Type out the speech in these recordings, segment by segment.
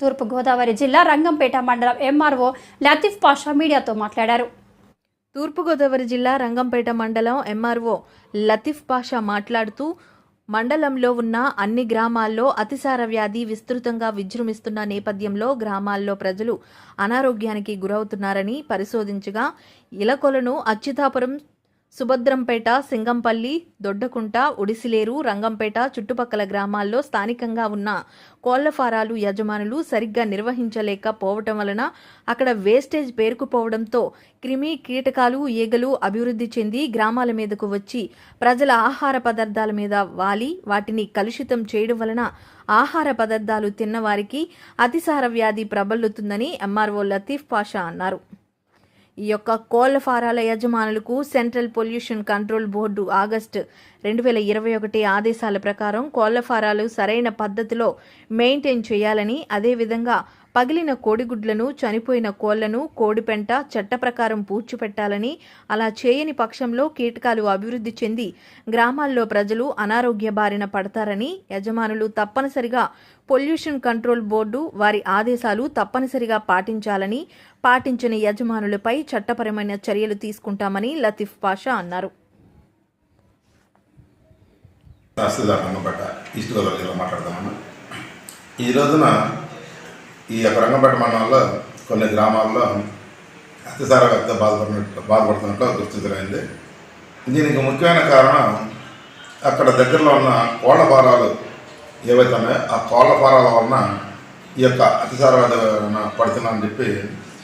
తూర్పుగోదావరి జిల్లా రంగంపేట మండలం ఎంఆర్ఓ లతీఫ్ పాషా మీడియాతో మాట్లాడారు. తూర్పుగోదావరి జిల్లా రంగంపేట మండలం ఎంఆర్ఓ లతీఫ్ పాషా మాట్లాడుతూ మండలంలో ఉన్న అన్ని గ్రామాల్లో అతిసార వ్యాధి విస్తృతంగా విజృంభిస్తున్న నేపథ్యంలో గ్రామాల్లో ప్రజలు అనారోగ్యానికి గురవుతున్నారని పరిశోధించగా ఇలకొలను అచ్యుతాపురం సుభద్రంపేట సింగంపల్లి దొడ్డకుంట ఉడిసిలేరు రంగంపేట చుట్టుపక్కల గ్రామాల్లో స్థానికంగా ఉన్న కోళ్ళఫారాలు యజమానులు సరిగ్గా నిర్వహించలేకపోవటం వలన అక్కడ వేస్టేజ్ పేరుకుపోవడంతో క్రిమి కీటకాలు ఈగలు అభివృద్ధి చెంది గ్రామాల మీదకు వచ్చి ప్రజల ఆహార పదార్థాల మీద వాలి వాటిని కలుషితం చేయడం వలన ఆహార పదార్థాలు తిన్నవారికి అతిసార వ్యాధి ప్రబలుతుందని ఎంఆర్ఓ లతీఫ్ పాషా అన్నారు. ఈ యొక్క కోళ్ళ ఫారాల యజమానులకు central pollution control board August రెండు వేల ఇరవై ఒకటి ఆదేశాల ప్రకారం కోళ్ళ ఫారాలు సరైన పద్ధతిలో మెయింటైన్ చేయాలని అదేవిధంగా పగిలిన కోడిగుడ్లను చనిపోయిన కోళ్ళను కోడిపెంట చట్ట ప్రకారం పూడ్చిపెట్టాలని అలా చేయని పక్షంలో కీటకాలు అభివృద్ధి చెంది గ్రామాల్లో ప్రజలు అనారోగ్య బారిన పడతారని యజమానులు తప్పనిసరిగా పొల్యూషన్ కంట్రోల్ బోర్డు వారి ఆదేశాలు తప్పనిసరిగా పాటించాలని పాటించని యజమానులపై చట్టపరమైన చర్యలు తీసుకుంటామని లతీఫ్ పాషా అన్నారు. తహసీల్దార్ రంగంపేట ఈస్ట్ గోదావరి జిల్లా ఈ రోజున ఈ యొక్క రంగంపేట మండలంలో కొన్ని గ్రామాల్లో అతిసార వ్యాధితో బాధపడినట్లు బాధపడుతున్నట్లు గుర్తించమైంది దీనికి ముఖ్యమైన కారణం అక్కడ దగ్గరలో ఉన్న కోళ్ళ ఫారాలు ఏవైతే ఉన్నాయో ఆ కోళ్ళ ఫారాల వలన ఈ యొక్క అతిసార వ్యాధి చెప్పి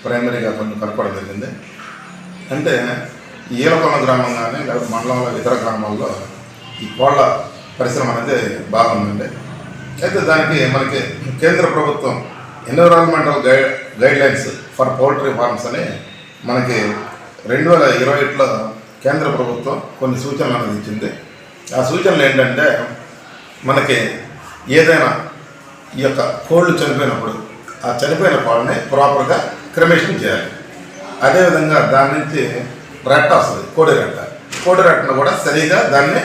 ప్రైమరీగా కొంచెం కనుక్కోవడం జరిగింది. అంటే ఈ ఈలకొండ గ్రామం కానీ లేదా మండలంలో ఇతర గ్రామాల్లో ఈ కోళ్ళ పరిశ్రమ అనేది బాగుందండి. అయితే దానికి మనకి కేంద్ర ప్రభుత్వం environmental guide guidelines for poultry farms అని మనకి రెండు వేల ఇరవై ఒకటిలో కేంద్ర ప్రభుత్వం కొన్ని సూచనలు అనేది ఇచ్చింది. ఆ సూచనలు ఏంటంటే మనకి ఏదైనా ఈ యొక్క కోళ్ళు చనిపోయినప్పుడు ఆ చనిపోయిన కోళ్ళని ప్రాపర్గా క్రమేషన్ చేయాలి. అదేవిధంగా దాని నుంచి రెట్ట వస్తుంది కోడి రెట్ట. కోడి రెట్టను కూడా సరిగా దాన్ని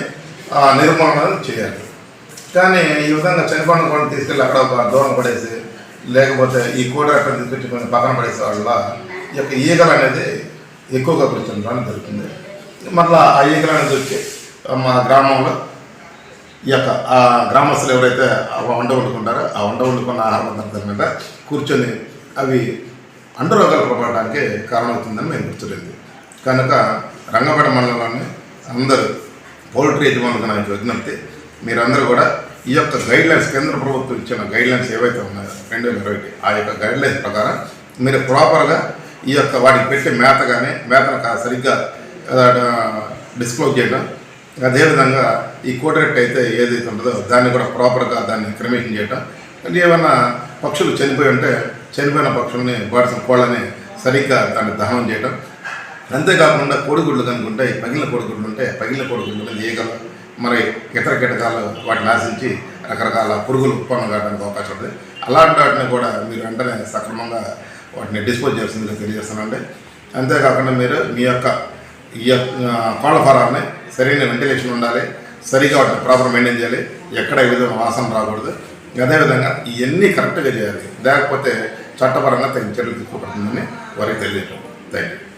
నిర్మూలన చేయాలి. కానీ ఈ విధంగా చనిపోయిన కూడా తీసుకెళ్ళి అక్కడ ఒక దూరం పడేసి లేకపోతే ఈ కూడ అక్కడ తీసుకొచ్చి పక్కన పడేసే వల్ల ఈ యొక్క ఈగలు అనేది ఎక్కువగా కూర్చుండడం జరుగుతుంది. మళ్ళీ ఆ ఈగలు అనేది వచ్చి మా గ్రామంలో ఈ యొక్క ఆ గ్రామస్తులు ఎవరైతే ఆ వంట వండుకుంటారో ఆ వంట వండుకున్న ఆహార పదార్థాల మీద కూర్చొని అవి అండరోగాలు పడడానికి కారణమవుతుందని మేము గుర్తులేదు కనుక రంగపేట మండలంలోని అందరూ పౌల్ట్రీ యజమానులకు నాకు యొక్క విజ్ఞప్తి మీరందరూ కూడా ఈ యొక్క గైడ్ లైన్స్ కేంద్ర ప్రభుత్వం ఇచ్చిన గైడ్ లైన్స్ ఏవైతే ఉన్నాయో రెండు వేల ఇరవై ఆ యొక్క గైడ్ లైన్స్ ప్రకారం మీరు ప్రాపర్గా ఈ యొక్క వాటికి పెట్టే మేత కానీ మేతను కా- సరిగ్గా డిస్క్లోజ్ చేయడం. అదేవిధంగా ఈ కోటరెట్ అయితే ఏదైతే ఉంటుందో దాన్ని కూడా ప్రాపర్గా దాన్ని క్రమేషన్ చేయటం. అంటే ఏమన్నా పక్షులు చనిపోయి ఉంటే చనిపోయిన పక్షుల్ని వాటి కోళ్ళని సరిగ్గా దాన్ని దహనం చేయటం. అంతేకాకుండా కోడిగుడ్లు కనుకుంటే ఈ పగిలిన కోడిగుడ్లు ఉంటే పగిలిన కోడిగుడ్లు మీద ఈగలు మరి ఇతర కీటకాలు వాటిని ఆశించి రకరకాల పురుగులు ఉత్పన్నం కావడానికి అవకాశం ఉంది. అలాంటి వాటిని కూడా మీరు వెంటనే సక్రమంగా వాటిని డిస్పోజ్ చేయాల్సిందిగా తెలియజేస్తానండి అంతేకాకుండా మీరు మీ యొక్క ఈ యొక్క కోళ్ళ ఫారాన్ని సరైన వెంటిలేషన్ ఉండాలి. సరిగా వాటిని ప్రాపర్ మెయింటైన్ చేయాలి. ఎక్కడ ఏ విధంగా వాసన రాకూడదు. అదేవిధంగా ఇవన్నీ కరెక్ట్గా చేయాలి. లేకపోతే చట్టపరంగా తగిన చర్యలు తీసుకోబడుతుందని వారికి తెలియదు థ్యాంక్ యూ